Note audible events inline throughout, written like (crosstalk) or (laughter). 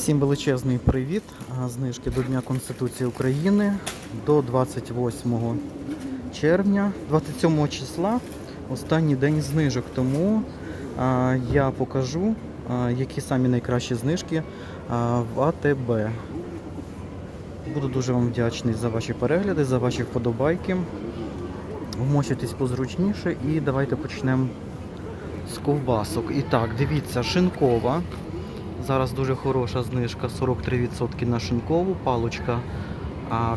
Всім величезний привіт. Знижки до Дня Конституції України до 28 червня, 27 числа, останній день знижок. Тому а, я покажу, а, які самі найкращі знижки а, в АТБ. Буду дуже вам вдячний за ваші перегляди, за ваші вподобайки. Вмощуйтесь позручніше і давайте почнемо з ковбасок. І так, дивіться, шинкова. Зараз дуже хороша знижка 43% на шинкову, палочка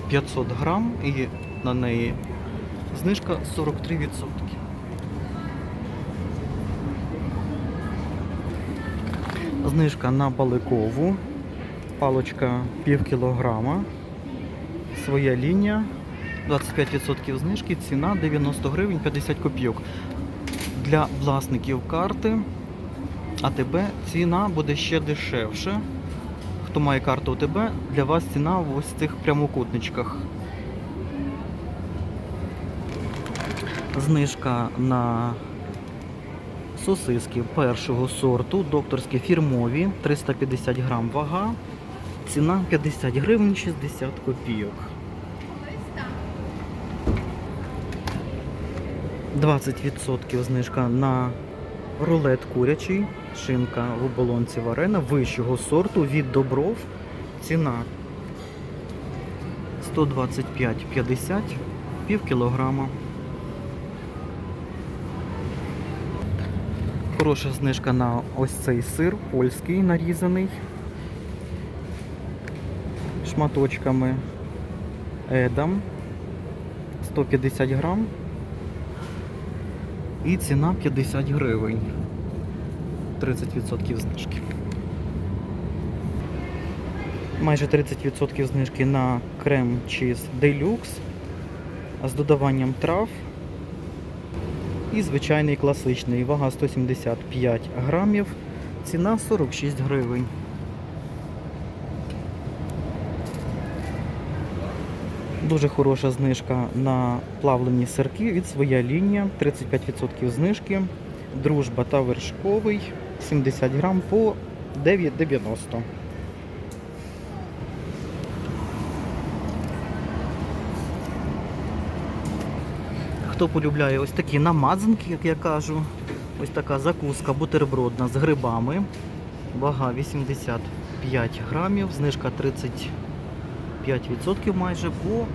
500 грам і на неї знижка 43%. Знижка на баликову, палочка пів кілограма, своя лінія, 25% знижки, ціна 90 гривень 50 копійок. Для власників карти АТБ ціна буде ще дешевше. Хто має карту АТБ, для вас ціна в ось цих прямокутничках. Знижка на сосиски першого сорту, докторські фірмові, 350 грам вага, ціна 50 гривень 60 копійок. 20% знижка на рулет курячий, шинка в оболонці варена вищого сорту від добров. Ціна 125,50 пів кілограма. Хороша знижка на ось цей сир польський нарізаний шматочками Едам 150 грам. І ціна 50 гривень. 30% знижки. Майже 30% знижки на крем чіз Deluxe з додаванням трав. І звичайний класичний. Вага 175 грамів. Ціна 46 гривень. Дуже хороша знижка на плавлені сирки від своя лінія. 35% знижки. Дружба та вершковий 70 грам по 9,90. Хто полюбляє ось такі намазанки, як я кажу. Ось така закуска бутербродна з грибами. Вага 85 грамів, знижка 35% майже по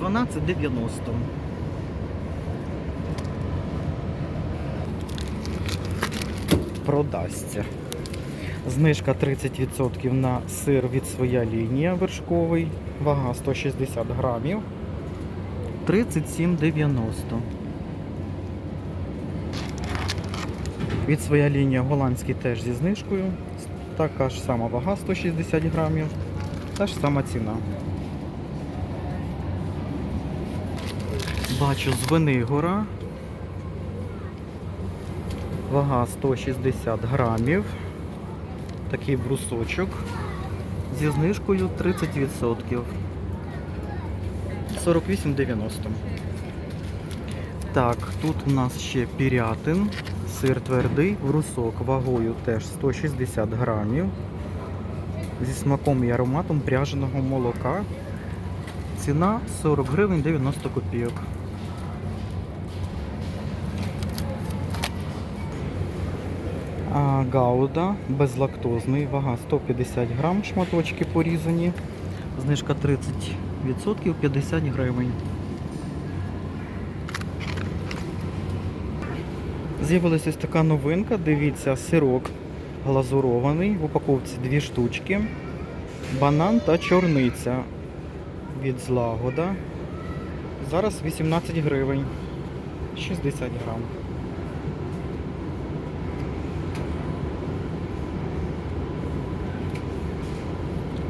12,90. Продасться. Знижка 30% на сир від своя лінія вершковий. Вага 160 грамів. 37,90. Від своя лінія голландський теж зі знижкою. Така ж сама вага 160 грамів. Та ж сама ціна. Бачу з Венигора. Вага 160 грамів. Такий брусочок. Зі знижкою 30%. 48,90. Так, тут у нас ще пірятин. Сир твердий, брусок вагою теж 160 грамів. Зі смаком і ароматом пряженого молока. Ціна 40 гривень 90 копійок. Гауда безлактозний, вага 150 грам, шматочки порізані. Знижка 30%, 50 гривень. З'явилася ось така новинка, дивіться, сирок глазурований, в упаковці дві штучки, банан та чорниця від злагода. Зараз 18 гривень, 60 грам.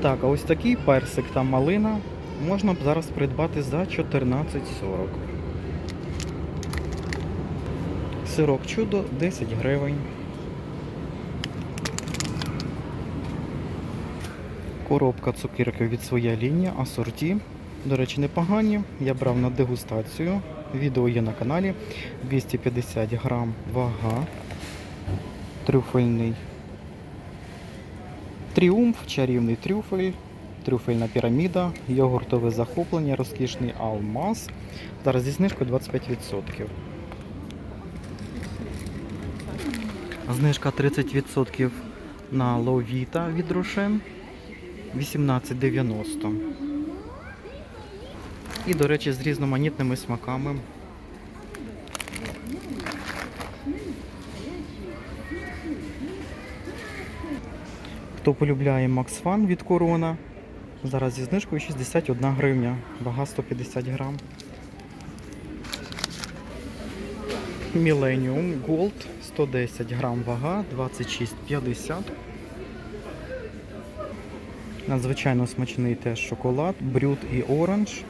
Так, а ось такий персик та малина можна б зараз придбати за 14,40. Сирок чудо 10 гривень. Коробка цукерки від своя лінія, асорті. До речі, непогані. Я брав на дегустацію. Відео є на каналі. 250 грам вага. Трюфельний Тріумф, чарівний трюфель, трюфельна піраміда, йогуртове захоплення, розкішний алмаз. Зараз зі знижкою 25%. Знижка 30% на ловіта від Рошен 18,90. І, до речі, з різноманітними смаками. Хто полюбляє Max Fun від Корона, зараз зі знижкою 61 гривня, вага 150 грам. Millennium Gold 110 грам вага, 26,50. Надзвичайно смачний теж шоколад, брют і оранж.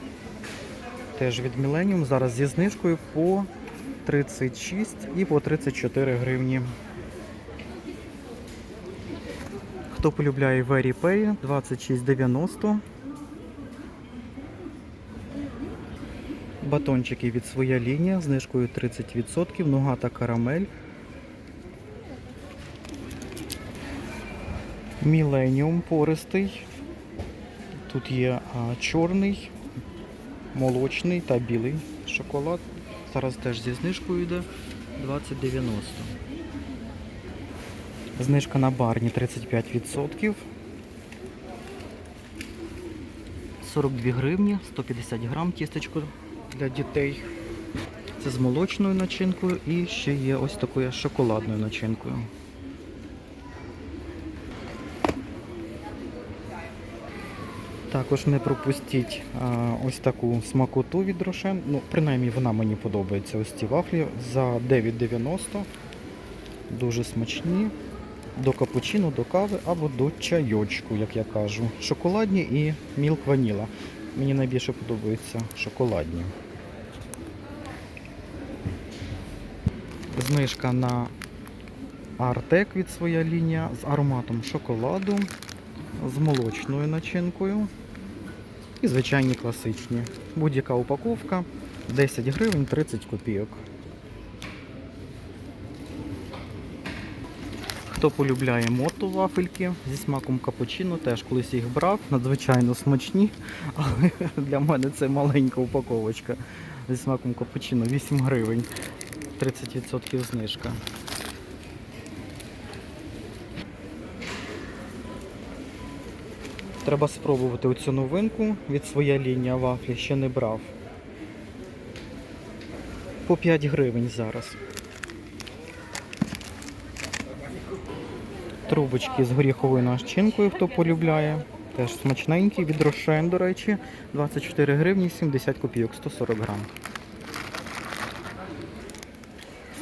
Теж від Millennium. Зараз зі знижкою по 36 і по 34 гривні. Хто полюбляє Very Pay 26,90. Батончики від своя лінія знижкою 30%, нуга та карамель. Міленіум пористий. Тут є а, чорний, молочний та білий шоколад. Зараз теж зі знижкою йде 20,90. Знижка на барні 35%. 42 гривні, 150 грам тістечко для дітей. Це з молочною начинкою і ще є ось такою шоколадною начинкою. Також не пропустіть а, ось таку смакоту від Рошен. Ну, принаймні вона мені подобається. Ось ці вафлі за 9,90. Дуже смачні. До капучино, до кави або до чайочку, як я кажу. Шоколадні і мілк ваніла. Мені найбільше подобаються шоколадні. Знижка на Артек від своя лінія з ароматом шоколаду, з молочною начинкою. І звичайні класичні. Будь-яка упаковка 10 гривень 30 копійок. Хто полюбляє мото вафельки зі смаком капучино, теж колись їх брав, надзвичайно смачні, (laughs) але для мене це маленька упаковочка зі смаком капучино 8 гривень, 30% знижка. Треба спробувати оцю новинку від своя лінія вафлі, ще не брав. По 5 гривень зараз. Трубочки з горіховою начинкою, хто полюбляє. Теж смачненькі, від Рошен, до речі, 24 гривні 70 копійок, 140 грам.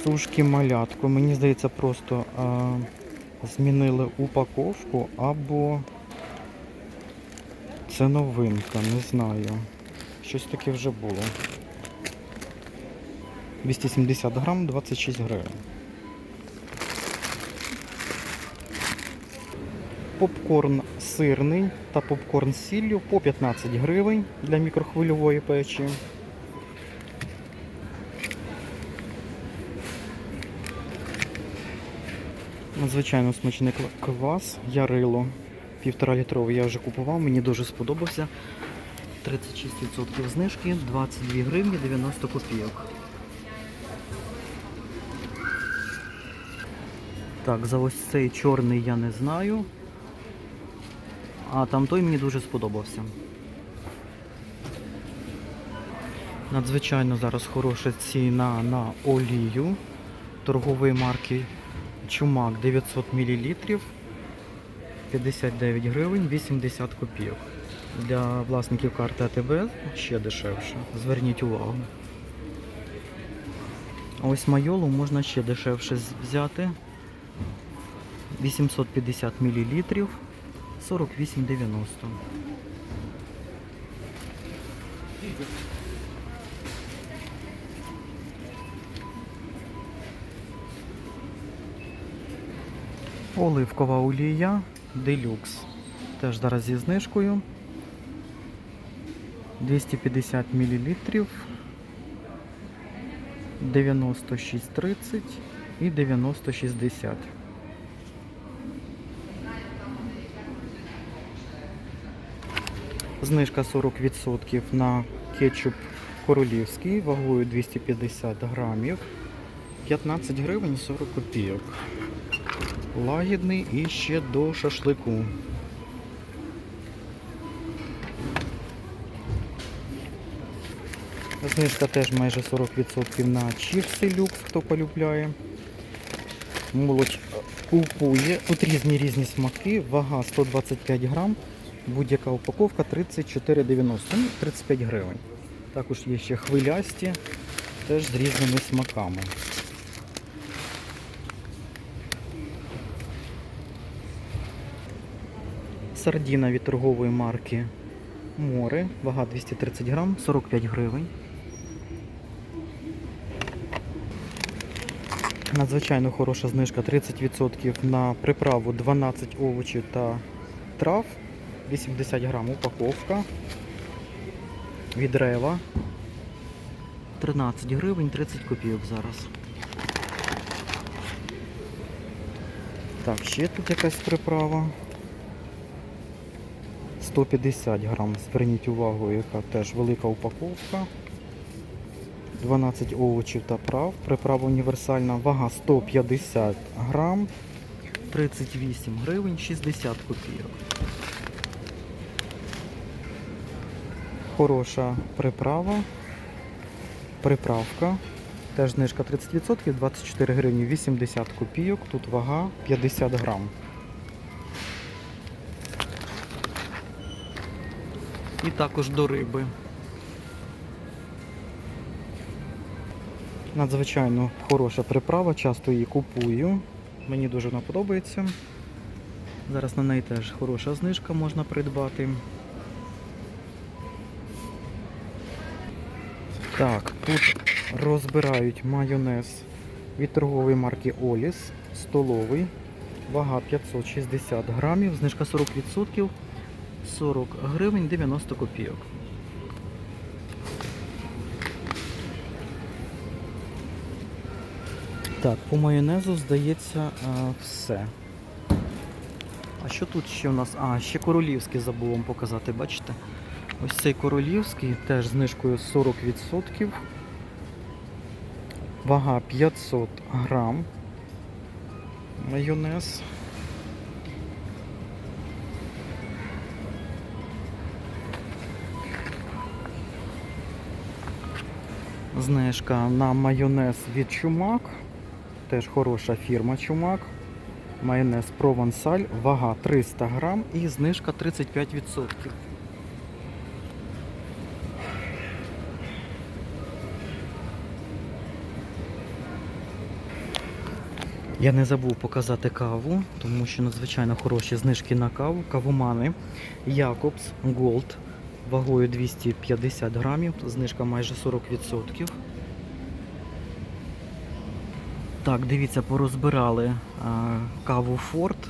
Сушки малятко. Мені здається, просто а, змінили упаковку або це новинка, не знаю. Щось таке вже було. 270 грам, 26 гривень. Попкорн сирний та попкорн з сіллю по 15 гривень для мікрохвильової печі. Надзвичайно смачний квас Ярило. Півтора літровий я вже купував, мені дуже сподобався. 36% знижки, 22 гривні 90 копійок. Так, за ось цей чорний я не знаю. А там той мені дуже сподобався. Надзвичайно зараз хороша ціна на олію торгової марки Чумак 900 мл 59 гривень 80 копійок. Для власників карти АТБ ще дешевше. Зверніть увагу. А ось майолу можна ще дешевше взяти. 850 мл 48,90. Оливкова олія делюкс. Теж зараз зі знижкою. 250 мл 96,30 і 90,60. Знижка 40% на кетчуп королівський вагою 250 грамів. 15 гривень 40 копійок. Лагідний і ще до шашлику. Знижка теж майже 40% на чіпси люкс, хто полюбляє. Молодь купує. Тут різні різні смаки, вага 125 грам, будь-яка упаковка 34,90, ну, 35 гривень. Також є ще хвилясті, теж з різними смаками. Сардіна від торгової марки Море, вага 230 грам, 45 гривень. Надзвичайно хороша знижка 30% на приправу 12 овочів та трав. 80 грам упаковка. Від рева. 13 гривень 30 копійок зараз. Так, ще тут якась приправа. 150 грам. Зверніть увагу, яка теж велика упаковка. 12 овочів та прав. Приправа універсальна, вага 150 грам, 38 гривень, 60 копійок. Хороша приправа. Приправка. Теж знижка 30%, 24 гривні 80 копійок. Тут вага 50 грам. І також до риби. Надзвичайно хороша приправа, часто її купую. Мені дуже вона подобається. Зараз на неї теж хороша знижка можна придбати. Так, тут розбирають майонез від торгової марки Оліс, столовий, вага 560 грамів, знижка 40%, 40 гривень 90 копійок. Так, по майонезу, здається, все. А що тут ще у нас? А, ще королівський забув вам показати, бачите? Ось цей королівський теж знижкою 40%. Вага 500 грам. Майонез. Знижка на майонез від Чумак. Теж хороша фірма Чумак. Майонез Провансаль, вага 300 грам і знижка 35%. Я не забув показати каву, тому що надзвичайно хороші знижки на каву. Кавомани Якобс Голд вагою 250 грамів, знижка майже 40%. Так, дивіться, порозбирали а, каву Форд.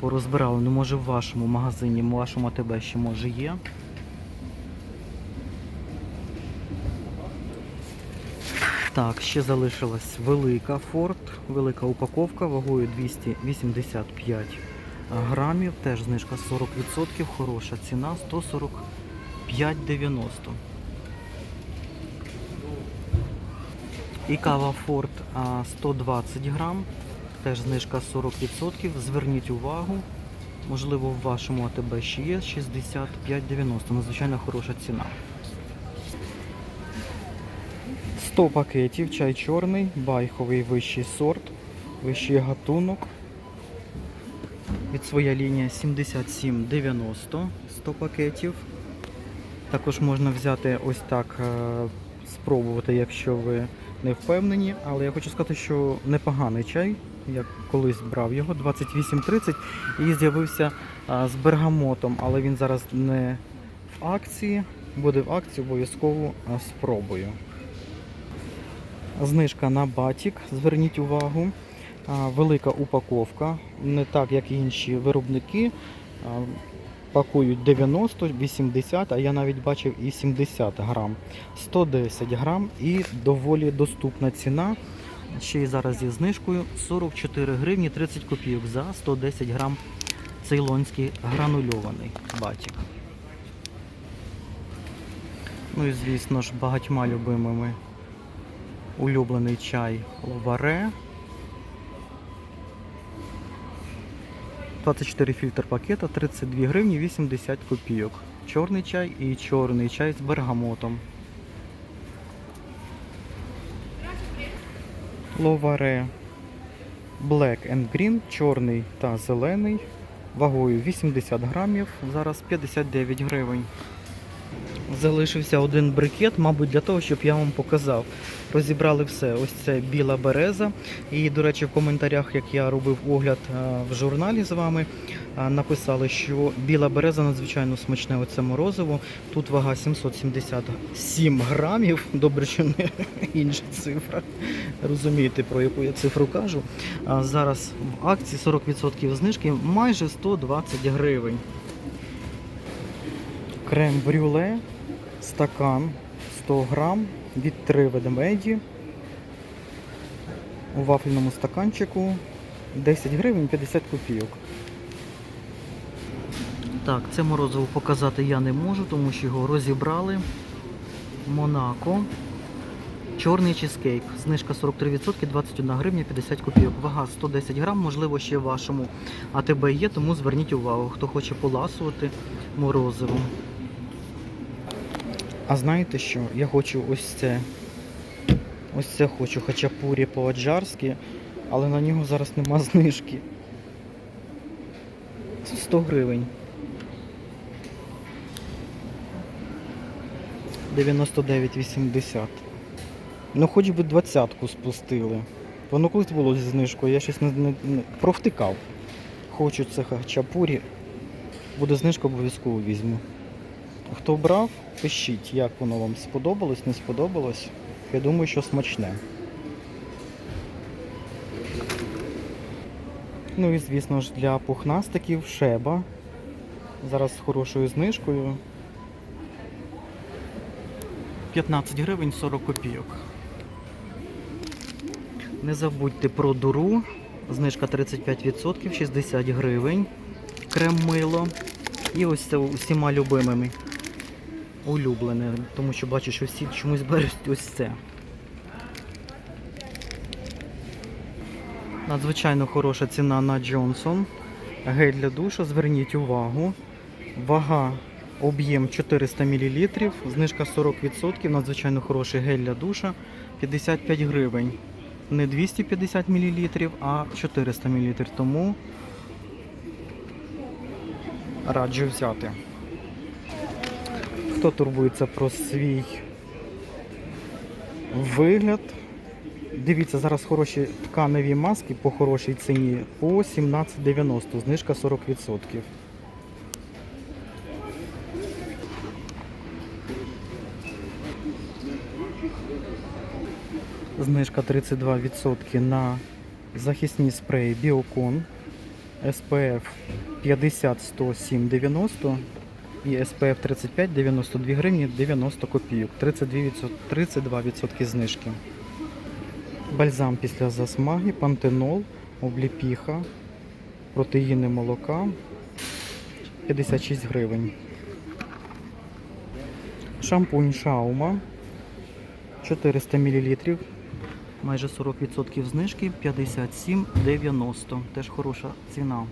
Порозбирали, ну може в вашому магазині, в вашому АТБ ще може є. Так, ще залишилась велика Форд, велика упаковка вагою 285 грамів. Теж знижка 40%, хороша ціна 145,90. І кава Форд 120 грам, теж знижка 40%. Зверніть увагу, можливо, в вашому АТБ ще є 65,90. Надзвичайно хороша ціна. 100 пакетів, чай чорний, байховий вищий сорт, вищий гатунок. Від своя лінія 77,90 100 пакетів. Також можна взяти ось так, е, спробувати, якщо ви не впевнені. Але я хочу сказати, що непоганий чай. Я колись брав його 28,30 і з'явився з бергамотом, але він зараз не в акції. Буде в акції, обов'язково спробую. Знижка на батік, зверніть увагу. Велика упаковка, не так як інші виробники. Пакують 90, 80, а я навіть бачив і 70 грам. 110 грам і доволі доступна ціна. Ще й зараз зі знижкою 44 гривні 30 копійок за 110 грам цейлонський гранульований батік. Ну і звісно ж, багатьма любимими улюблений чай Ловаре. 24 фільтр пакета, 32 гривні 80 копійок. Чорний чай і чорний чай з бергамотом. Ловаре Black and Green, чорний та зелений. Вагою 80 грамів, зараз 59 гривень. Залишився один брикет, мабуть, для того, щоб я вам показав. Розібрали все. Ось це біла береза. І, до речі, в коментарях, як я робив огляд е, в журналі з вами, е, написали, що біла береза надзвичайно смачне оце морозиво. Тут вага 777 грамів. Добре, що не інша цифра. Розумієте, про яку я цифру кажу. Зараз в акції 40% знижки майже 120 гривень. Крем брюле, стакан 100 грам від 3 ведмеді. У вафельному стаканчику 10 гривень 50 копійок. Так, це морозиво показати я не можу, тому що його розібрали. Монако. Чорний чизкейк. Знижка 43%, 21 гривня 50 копійок. Вага 110 грам, можливо, ще вашому АТБ є, тому зверніть увагу, хто хоче поласувати морозивом. А знаєте що? Я хочу ось це. Ось це хочу хачапурі по-аджарськи, але на нього зараз нема (laughs) знижки. 100 гривень. 99,80. Ну хоч би двадцятку спустили. Воно колись було зі знижкою, я щось не, не, не провтикав. Хочу це хачапурі. Буде знижка, обов'язково візьму. Хто брав, пишіть, як воно вам сподобалось, не сподобалось. Я думаю, що смачне. Ну і звісно ж для пухнастиків шеба. Зараз з хорошою знижкою. 15 гривень 40 копійок. Не забудьте про дуру. Знижка 35%, 60 гривень. Крем мило. І ось це усіма любимими. Улюблене, тому що бачу, що всі чомусь беруть ось це. Надзвичайно хороша ціна на Джонсон. Гель для душа, зверніть увагу. Вага, об'єм 400 мл, знижка 40%, надзвичайно хороший гель для душа 55 гривень. Не 250 мл, а 400 мл. Тому раджу взяти. Хто турбується про свій вигляд? Дивіться, зараз хороші тканеві маски по хорошій ціні по 17,90, знижка 40%. Знижка 32% на захисні спреї Біокон SPF 50 107 90 і SPF 35 92 гривні 90 копійок. 32%, 32% знижки. Бальзам після засмаги, пантенол, обліпіха, протеїни молока 56 гривень. Шампунь Шаума 400 мл. Майже 40% знижки 57,90. Теж хороша ціна.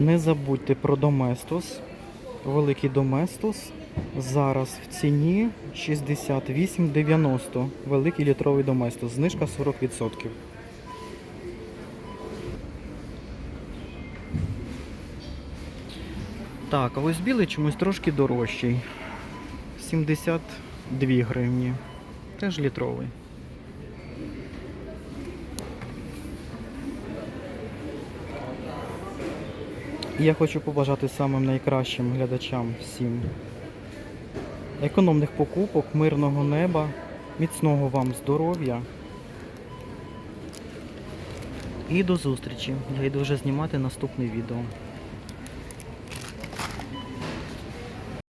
Не забудьте про Доместос. Великий Доместос. Зараз в ціні 68,90. Великий літровий Доместос. Знижка 40%. Так, а ось білий чомусь трошки дорожчий. 72 гривні. Теж літровий. Я хочу побажати самим найкращим глядачам всім економних покупок, мирного неба, міцного вам здоров'я. І до зустрічі. Я йду вже знімати наступне відео.